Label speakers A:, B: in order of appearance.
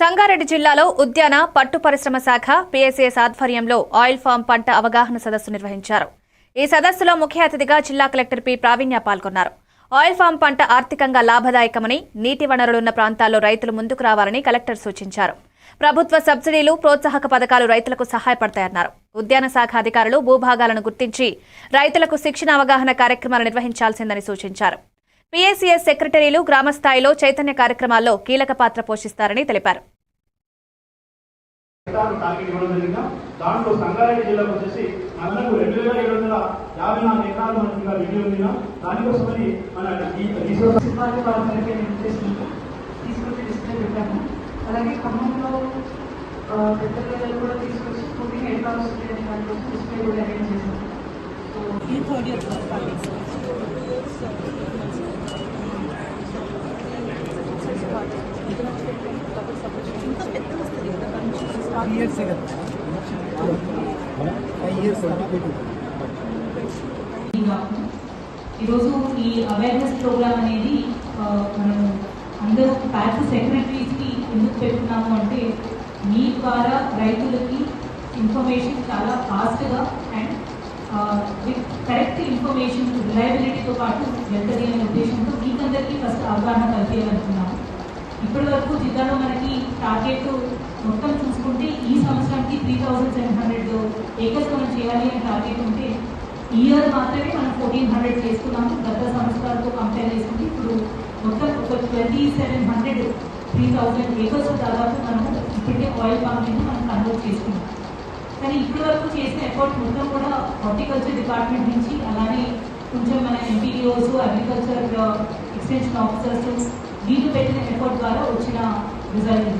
A: సంగారెడ్డి జిల్లాలో ఉద్యాన పట్టు పరిశ్రమ శాఖ పిఎస్ఎస్ ఆధ్వర్యంలో ఆయిల్ ఫామ్ పంట అవగాహన సదస్సు నిర్వహించారు. ఈ సదస్సులో ముఖ్య అతిథిగా జిల్లా కలెక్టర్ పి ప్రావీణ్య పాల్గొన్నారు. ఆయిల్ ఫామ్ పంట ఆర్థికంగా లాభదాయకమని నీటి వనరులున్న ప్రాంతాల్లో రైతులు ముందుకు రావాలని కలెక్టర్ సూచించారు. ప్రభుత్వ సబ్సిడీలు ప్రోత్సాహక పథకాలు రైతులకు సహాయపడతాయన్నారు. ఉద్యాన శాఖ అధికారులు భూభాగాలను గుర్తించి రైతులకు శిక్షణ అవగాహన కార్యక్రమాలు నిర్వహించాల్సిందని సూచించారు. పీఏసీఎస్ సెక్రటరీలు గ్రామస్థాయిలో చైతన్య కార్యక్రమాల్లో కీలక పాత్ర పోషిస్తారని తెలిపారు.
B: దాంట్లో సంగారెడ్డి జిల్లాకు వచ్చేసి మనకు రెండు వేల ఏడు వందల యాభై నాలుగు ఎకరాలు మనకి ఇంకా ఉంది దానికోసమని మన
C: తీసుకొచ్చి డిస్ప్లే పెట్టాము. అలాగే ఖమ్మంలో ఆ, పెద్ద పిల్లలు కూడా తీసుకొచ్చి కుకింగ్ ఎట్లా వస్తుంది అనే దానికోసం డిస్ప్లే కూడా అరేంజ్ చేశాము
D: ఇంకా ఈరోజు ఈ అవేర్నెస్ ప్రోగ్రామ్ అనేది మనం అందరూ ప్యాక్ సెక్రటరీస్కి ఎందుకు పెట్టుకున్నాము అంటే మీ ద్వారా రైతులకి ఇన్ఫర్మేషన్ చాలా ఫాస్ట్గా అండ్ విత్ కరెక్ట్ ఇన్ఫర్మేషన్ రిలయబిలిటీతో పాటు వెళ్తుంది అనే ఉద్దేశంతో మీకందరికీ ఫస్ట్ అవగాహన కల్పించాలనుకున్నాము ఇప్పటి వరకు జిల్లాలో మనకి టార్గెట్ మొత్తం చూసుకుంటే ఈ సంవత్సరానికి three thousand seven hundred acres మనం చేయాలి అని టార్గెట్ ఉంటే ఈ ఇయర్ మాత్రమే మనం ఫోర్టీన్ హండ్రెడ్ చేసుకున్నాము. గత సంవత్సరాలతో కంపేర్ చేసుకుంటే ఇప్పుడు మొత్తం ఒక twenty seven hundred three thousand acres దాదాపు మనము ఇప్పటికే ఆయిల్ పంపింగ్ మనం కన్వర్ట్ చేసుకున్నాం. కానీ ఇప్పటి వరకు చేసిన ఎఫర్ట్ మొత్తం కూడా హార్టికల్చర్ డిపార్ట్మెంట్ నుంచి అలానే కొంచెం మన ఎంపీడీఓస్ అగ్రికల్చర్ ఎక్స్టెన్షన్ ఆఫీసర్స్ వీళ్ళు పెట్టిన ఎఫర్ట్ ద్వారా వచ్చిన రిజల్ట్